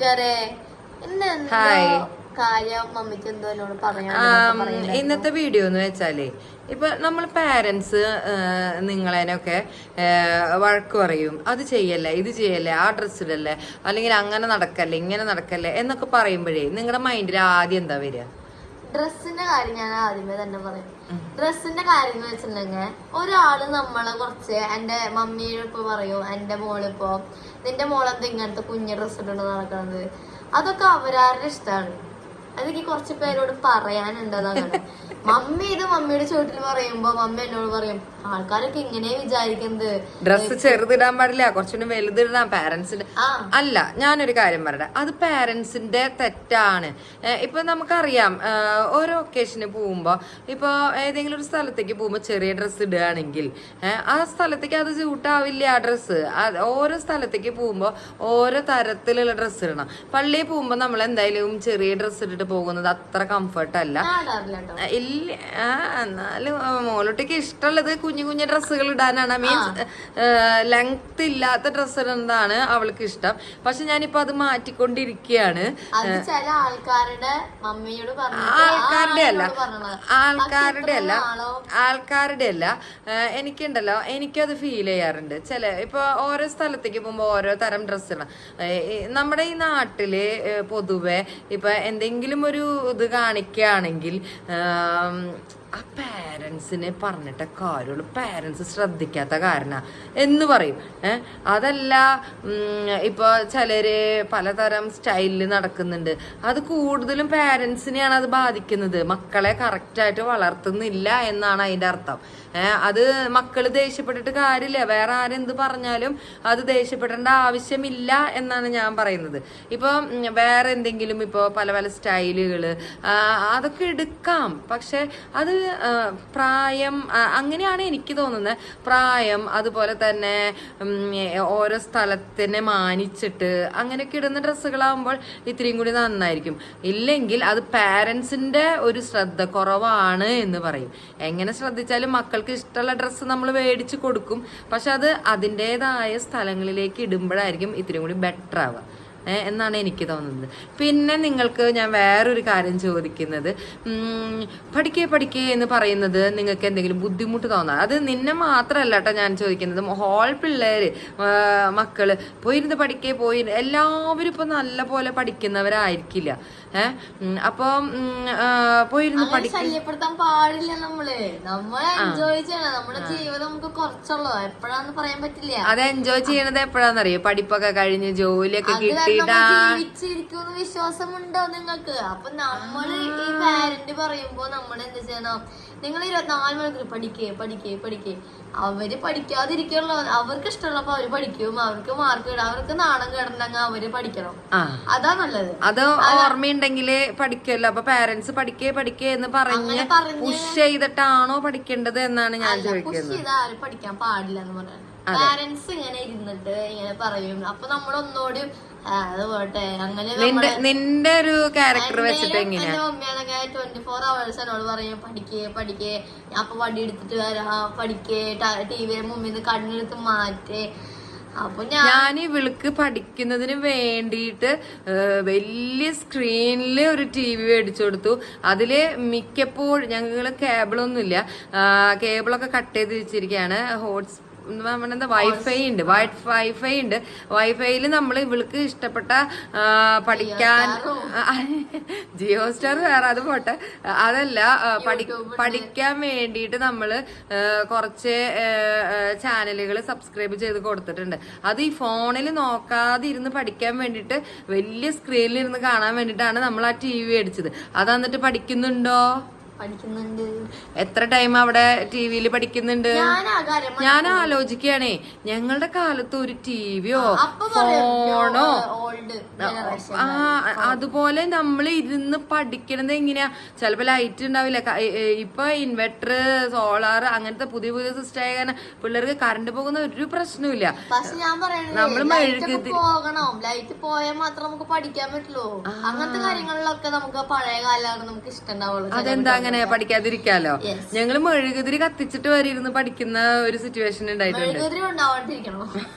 കൂട്ടുകാരെ ഹായ്. ഇന്നത്തെ വീഡിയോ എന്ന് വെച്ചാലേ ഇപ്പൊ നമ്മൾ പാരന്റ്സ് നിങ്ങളതിനൊക്കെ വഴക്ക് പറയും. അത് ചെയ്യല്ലേ ഇത് ചെയ്യല്ലേ ആ ഡ്രസ്സ് ഇടല്ലേ അല്ലെങ്കിൽ അങ്ങനെ നടക്കല്ലേ ഇങ്ങനെ നടക്കല്ലേ എന്നൊക്കെ പറയുമ്പോഴേ നിങ്ങളുടെ മൈൻഡിൽ ആദ്യം എന്താ വരിക? ഡ്രസ്സിന്റെ കാര്യം ഞാൻ ആദ്യമേ തന്നെ പറയും. ഡ്രസ്സിന്റെ കാര്യം എന്ന് വെച്ചിട്ടുണ്ടെങ്കിൽ ഒരാൾ നമ്മളെ കുറച്ച് എന്റെ മമ്മിയുടെ ഇപ്പൊ പറയും എന്റെ മോളിപ്പോ നിന്റെ മോളെന്താ ഇങ്ങനത്തെ കുഞ്ഞു ഡ്രസ്സ് ഇട്ടുകൊണ്ട് നടക്കുന്നത് അതൊക്കെ അവരാരുടെ ഇഷ്ടമാണ് അതെനിക്ക് കുറച്ച് പേരോട് പറയാനുണ്ടെന്നാണ് മമ്മി ഇത് മമ്മിയുടെ ചോട്ടിൽ പറയുമ്പോ മമ്മി എന്നോട് പറയും ആൾക്കാരൊക്കെ ഇങ്ങനെ വിചാരിക്കുന്നത്. ഡ്രസ്സ് ചെറുതിടാൻ പാടില്ല കുറച്ചുകൂടി വലുതിടാൻ പാരന്റ്സിന്റെ അല്ല ഞാനൊരു കാര്യം പറയട്ടെ. അത് പാരന്റ്സിന്റെ തെറ്റാണ്. ഇപ്പൊ നമുക്കറിയാം ഓരോ ഒക്കേഷന് പോകുമ്പോ ഇപ്പൊ ഏതെങ്കിലും ഒരു സ്ഥലത്തേക്ക് പോകുമ്പോ ചെറിയ ഡ്രസ്സ് ഇടുകയാണെങ്കിൽ ആ സ്ഥലത്തേക്ക് അത് ചൂട്ടാവില്ല ആ ഡ്രസ്സ് ഓരോ സ്ഥലത്തേക്ക് പോകുമ്പോ ഓരോ തരത്തിലുള്ള ഡ്രസ്സ് ഇടണം. പള്ളിയിൽ പോകുമ്പോ നമ്മൾ എന്തായാലും ചെറിയ ഡ്രസ്സ് ഇട്ടിട്ട് പോകുന്നത് അത്ര കംഫർട്ട് അല്ല ഞാൻ ഇടാറില്ല കേട്ടോ ആ, ഇല്ല എന്നാലും മോളോട്ടേക്ക് ഇഷ്ടമുള്ളത് കുഞ്ഞു കുഞ്ഞു ഡ്രസ്സുകൾ ഇടാനാണ്. മീൻസ് ലെങ്ത് ഇല്ലാത്ത ഡ്രസ്സ് ഇടുന്നതാണ് അവൾക്ക് ഇഷ്ടം. പക്ഷെ ഞാനിപ്പോ അത് മാറ്റിക്കൊണ്ടിരിക്കുകയാണ് ആൾക്കാരുടെ അല്ല. ആൾക്കാരുടെ അല്ല. ആൾക്കാരുടെ അല്ല. എനിക്കുണ്ടല്ലോ. എനിക്കത് ഫീൽ ചെയ്യാറുണ്ട്. ചില ഇപ്പൊ ഓരോ സ്ഥലത്തേക്ക് പോകുമ്പോൾ ഓരോ തരം ഡ്രസ്സ് ഇടണം നമ്മുടെ ഈ നാട്ടിൽ പൊതുവെ ഇപ്പൊ എന്തെങ്കിലും ഒരു ഇത് കാണിക്കുകയാണെങ്കിൽ ആം, പാരൻസിനെ പറഞ്ഞിട്ട കാര്യമുള്ളൂ. പാരൻസ് ശ്രദ്ധിക്കാത്ത കാരണ. എന്ന് പറയും. അതല്ല ഇപ്പോൾ ഇപ്പൊ ചിലര് പലതരം സ്റ്റൈലിൽ നടക്കുന്നുണ്ട്. അത് കൂടുതലും പാരൻസിനെയാണ് അത് ബാധിക്കുന്നത്. മക്കളെ കറക്റ്റായിട്ട് വളർത്തുന്നില്ല എന്നാണ് അതിന്റെ അർത്ഥം. അത് മക്കൾ ദേഷ്യപ്പെട്ടിട്ട് കാര്യമില്ല. വേറെ ആരെന്ത് പറഞ്ഞാലും അത് ദേഷ്യപ്പെടേണ്ട ആവശ്യമില്ല എന്നാണ് ഞാൻ പറയുന്നത്. ഇപ്പൊ വേറെ എന്തെങ്കിലും ഇപ്പോൾ പല പല സ്റ്റൈലുകൾ അതൊക്കെ എടുക്കാം. പക്ഷെ അത് പ്രായം അങ്ങനെയാണ് എനിക്ക് തോന്നുന്നത്. പ്രായം അതുപോലെ തന്നെ ഓരോ സ്ഥലത്തിനെ മാനിച്ചിട്ട് അങ്ങനെയൊക്കെ ഇടുന്ന ഡ്രസ്സുകളാകുമ്പോൾ ഇത്രയും കൂടി നന്നായിരിക്കും. ഇല്ലെങ്കിൽ അത് പാരൻസിന്റെ ഒരു ശ്രദ്ധ കുറവാണ് എന്ന് പറയും. എങ്ങനെ ശ്രദ്ധിച്ചാലും മക്കൾക്ക് ഇഷ്ടമുള്ള ഡ്രസ്സ് നമ്മൾ മേടിച്ച് കൊടുക്കും. പക്ഷെ അത് അതിന്റെതായ സ്ഥലങ്ങളിലേക്ക് ഇടുമ്പോഴായിരിക്കും ഇത്രയും കൂടി ബെറ്റർ ആവുക. എന്നാണ് എനിക്ക് തോന്നുന്നത്. പിന്നെ നിങ്ങൾക്ക് ഞാൻ വേറൊരു കാര്യം ചോദിക്കുന്നത്. പഠിക്കേ പഠിക്കേ എന്ന് പറയുന്നത് നിങ്ങൾക്ക് എന്തെങ്കിലും ബുദ്ധിമുട്ട് തോന്നാം? അത് നിന്നെ മാത്രമല്ല കേട്ടോ ഞാൻ ചോദിക്കുന്നത്. ഹോൾ പിള്ളേർ മക്കൾ പോയിരുന്ന് പഠിക്കേ പോയി എല്ലാവരും ഇപ്പം നല്ല പോലെ പഠിക്കുന്നവരായിരിക്കില്ല. ഏഹ് അപ്പം പോയിരുന്ന് ശല്യപ്പെടുത്താൻ പാടില്ല നമ്മൾ. നമ്മൾ എൻജോയ് ചെയ്യണം. നമ്മുടെ ജീവിതം നമുക്ക് കുറച്ചുള്ളൂ എപ്പോഴാന്ന് പറയാൻ പറ്റില്ല. അത് എൻജോയ് ചെയ്യണത് എപ്പോഴാന്നറിയോ പഠിപ്പൊക്കെ കഴിഞ്ഞ് ജോലിയൊക്കെ കിട്ടിയിട്ടാ. ജീവിച്ചിരിക്കുമെന്ന് വിശ്വാസമുണ്ടോ നിങ്ങൾക്ക്? അപ്പൊ നമ്മൾ ഈ പാരന്റ് പറയുമ്പോ നമ്മൾ എന്ത് ചെയ്യണം? നിങ്ങൾ ഇരുപത്തിനാല് മണിക്കൂർ പഠിക്കേ പഠിക്കേ പഠിക്കേ. അവർ പഠിക്കാതിരിക്കുള്ള. അവർക്ക് ഇഷ്ടമുള്ളപ്പോ അവർ പഠിക്കും. അവർക്ക് മാർക്ക് ഇടാം. അവർക്ക് നാണം കിടന്നെങ്കിൽ അവർ പഠിക്കണം. അതാ നല്ലത്. അത് ഓർമ്മയുണ്ടെങ്കിൽ പഠിക്കുമല്ലോ അപ്പൊ പാരന്റ്സ് പഠിക്കേ പഠിക്കേ എന്ന് പറഞ്ഞ് പുഷ് ചെയ്തിട്ടാണോ പഠിക്കേണ്ടത് എന്നാണ് ഞാൻ ചോദിക്കുന്നത്. പഠിക്കാൻ പാടില്ല എന്ന് പറയാം പാരന്റ്സ് ഇങ്ങനെ ഇരുന്നിട്ട് ഇങ്ങനെ പറയും. അപ്പൊ നമ്മൾ അങ്ങനെ നിന്റെ ഒരു ക്യാരക്ടർ വെച്ചിട്ട് എങ്ങനെയാ? ട്വന്റി ഫോർ അവേഴ്സ് എന്നോട് പറയും പഠിക്കേ പഠിക്കേ. ഞാൻ അപ്പൊ വടി എടുത്തിട്ട് വരാ പഠിക്കേ. ടി വിയുടെ മുമ്പിൽ നിന്ന് കണ്ണെടുത്ത് മാറ്റേ. ഞാൻ ഇവൾക്ക് പഠിക്കുന്നതിന് വേണ്ടിയിട്ട് വലിയ സ്ക്രീനിൽ ഒരു ടി വി മേടിച്ചു കൊടുത്തു. അതിൽ മിക്കപ്പോഴും ഞങ്ങൾ കേബിളൊന്നുമില്ല കേബിളൊക്കെ കട്ട് ചെയ്ത് വെച്ചിരിക്കുകയാണ് ഹോട്ട്സ് നമ്മുടെ വൈഫൈ ഉണ്ട് വൈഫൈ ഉണ്ട് വൈഫൈയിൽ നമ്മൾ ഇവൾക്ക് ഇഷ്ടപ്പെട്ട പഠിക്കാൻ ജിയോ സ്റ്റാർ വേറെ അത് പോട്ടെ. അതല്ല പഠി പഠിക്കാൻ വേണ്ടിയിട്ട് നമ്മൾ കുറച്ച് ചാനലുകൾ സബ്സ്ക്രൈബ് ചെയ്ത് കൊടുത്തിട്ടുണ്ട്. അത് ഈ ഫോണിൽ നോക്കാതെ ഇരുന്ന് പഠിക്കാൻ വേണ്ടിയിട്ട് വലിയ സ്ക്രീനിൽ ഇരുന്ന് കാണാൻ വേണ്ടിയിട്ടാണ് നമ്മൾ ആ ടി വി അടിച്ചത്. അത് എന്നിട്ട് പഠിക്കുന്നുണ്ടോ? പഠിക്കുന്നുണ്ട്. എത്ര ടൈം അവിടെ ടി വിയിൽ പഠിക്കുന്നുണ്ട്? ഞാൻ ആലോചിക്കുകയാണേ ഞങ്ങളുടെ കാലത്ത് ഒരു ടിവിയോ ഫോണോ? ആ അതുപോലെ നമ്മൾ ഇരുന്ന് പഠിക്കണത് എങ്ങനെയാ? ചിലപ്പോ ലൈറ്റ് ഉണ്ടാവില്ല? ഇപ്പൊ ഇൻവെർട്ടർ സോളാർ അങ്ങനത്തെ പുതിയ പുതിയ സിസ്റ്റം ആയ കാരണം പിള്ളേർക്ക് കറണ്ട് പോകുന്ന ഒരു പ്രശ്നവുമില്ല നമ്മൾ പോകണം. ലൈറ്റ് പോയാൽ മാത്രം നമുക്ക് പഠിക്കാൻ പറ്റുള്ളൂ. അങ്ങനത്തെ കാര്യങ്ങളിലൊക്കെ നമുക്ക് പഴയ കാലമാണ് നമുക്ക് ഇഷ്ടം അതെന്താ അങ്ങനെ പഠിക്കാതിരിക്കാലോ? ഞങ്ങൾ ഞങ്ങൾ മെഴുകുതിരി കത്തിച്ചിട്ട് വരെ ഇരുന്ന് പഠിക്കുന്ന ഒരു സിറ്റുവേഷൻ ഉണ്ടായിട്ടുണ്ട്. മെഴുകുതിരി കത്തിച്ചു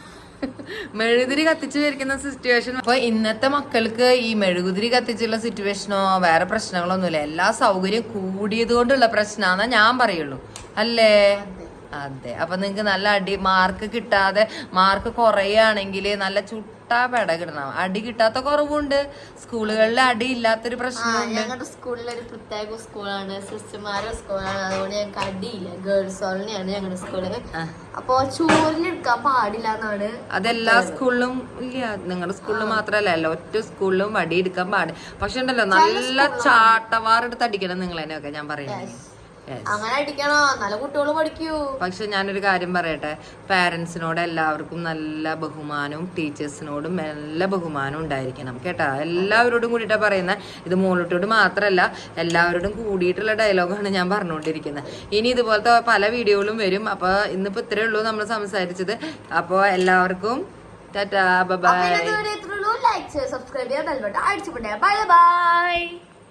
മെഴുകുതിരി കത്തിച്ച് വരിക്കുന്ന സിറ്റുവേഷൻ അപ്പൊ ഇന്നത്തെ മക്കൾക്ക് ഈ മെഴുകുതിരി കത്തിച്ചുള്ള സിറ്റുവേഷനോ വേറെ പ്രശ്നങ്ങളൊന്നുമില്ല. എല്ലാ സൗകര്യം കൂടിയത് കൊണ്ടുള്ള പ്രശ്നമാണെന്നാ ഞാൻ പറയുള്ളൂ. അല്ലേ? അതെ. അപ്പൊ നിങ്ങക്ക് നല്ല അടി മാർക്ക് കിട്ടാതെ മാർക്ക് കുറയുകയാണെങ്കിൽ നല്ല ചുട്ടാ പെട കിട്ടണം. അടി കിട്ടാത്ത കുറവുണ്ട്. സ്കൂളുകളിൽ അടി ഇല്ലാത്തൊരു പ്രശ്നമുണ്ട്. ഞങ്ങളുടെ സ്കൂളിൽ ഒരു പ്രത്യേക സ്കൂളാണ്. സിസ്റ്റർമാരുടെ സ്കൂളാണ്. അതുകൊണ്ട് ഞങ്ങൾക്ക് അടിയില്ല. ഗേൾസ് ഓൺലിയാണ് ഞങ്ങളുടെ സ്കൂൾ. അപ്പൊ ചോറിനെടുക്കാൻ പാടില്ല എന്നാണ് അതെല്ലാ സ്കൂളിലും ഇല്ല. നിങ്ങളുടെ സ്കൂളിൽ മാത്രല്ല. എല്ലാ ഒറ്റ സ്കൂളിലും വടി എടുക്കാൻ പാടില്ല പക്ഷെ ഉണ്ടല്ലോ നല്ല ചാട്ടവാറെടുത്ത് അടിക്കണം നിങ്ങൾ തന്നെയൊക്കെ ഞാൻ പറയുന്നത്. അങ്ങനെ അടിക്കണോ? നല്ല കുട്ടികൾ പഠിക്കൂ. പക്ഷെ ഞാനൊരു കാര്യം പറയട്ടെ. പാരൻസിനോട് എല്ലാവർക്കും നല്ല ബഹുമാനവും ടീച്ചേഴ്സിനോടും നല്ല ബഹുമാനവും ഉണ്ടായിരിക്കണം. കേട്ടാ? എല്ലാവരോടും കൂടിയിട്ടാ പറയുന്നത് ഇത് മോളിട്ടോട് മാത്രമല്ല എല്ലാവരോടും കൂടിയിട്ടുള്ള ഡയലോഗാണ് ഞാൻ പറഞ്ഞുകൊണ്ടിരിക്കുന്നത് ഇനി ഇതുപോലത്തെ പല വീഡിയോകളും വരും. അപ്പൊ ഇന്നിപ്പോ ഇത്രയേ ഉള്ളൂ നമ്മൾ സംസാരിച്ചത്. അപ്പോൾ എല്ലാവർക്കും ടാറ്റാ ബൈ ലൈക്ക് സബ്സ്ക്രൈബ് ചെയ്യുക ബൈ ബൈ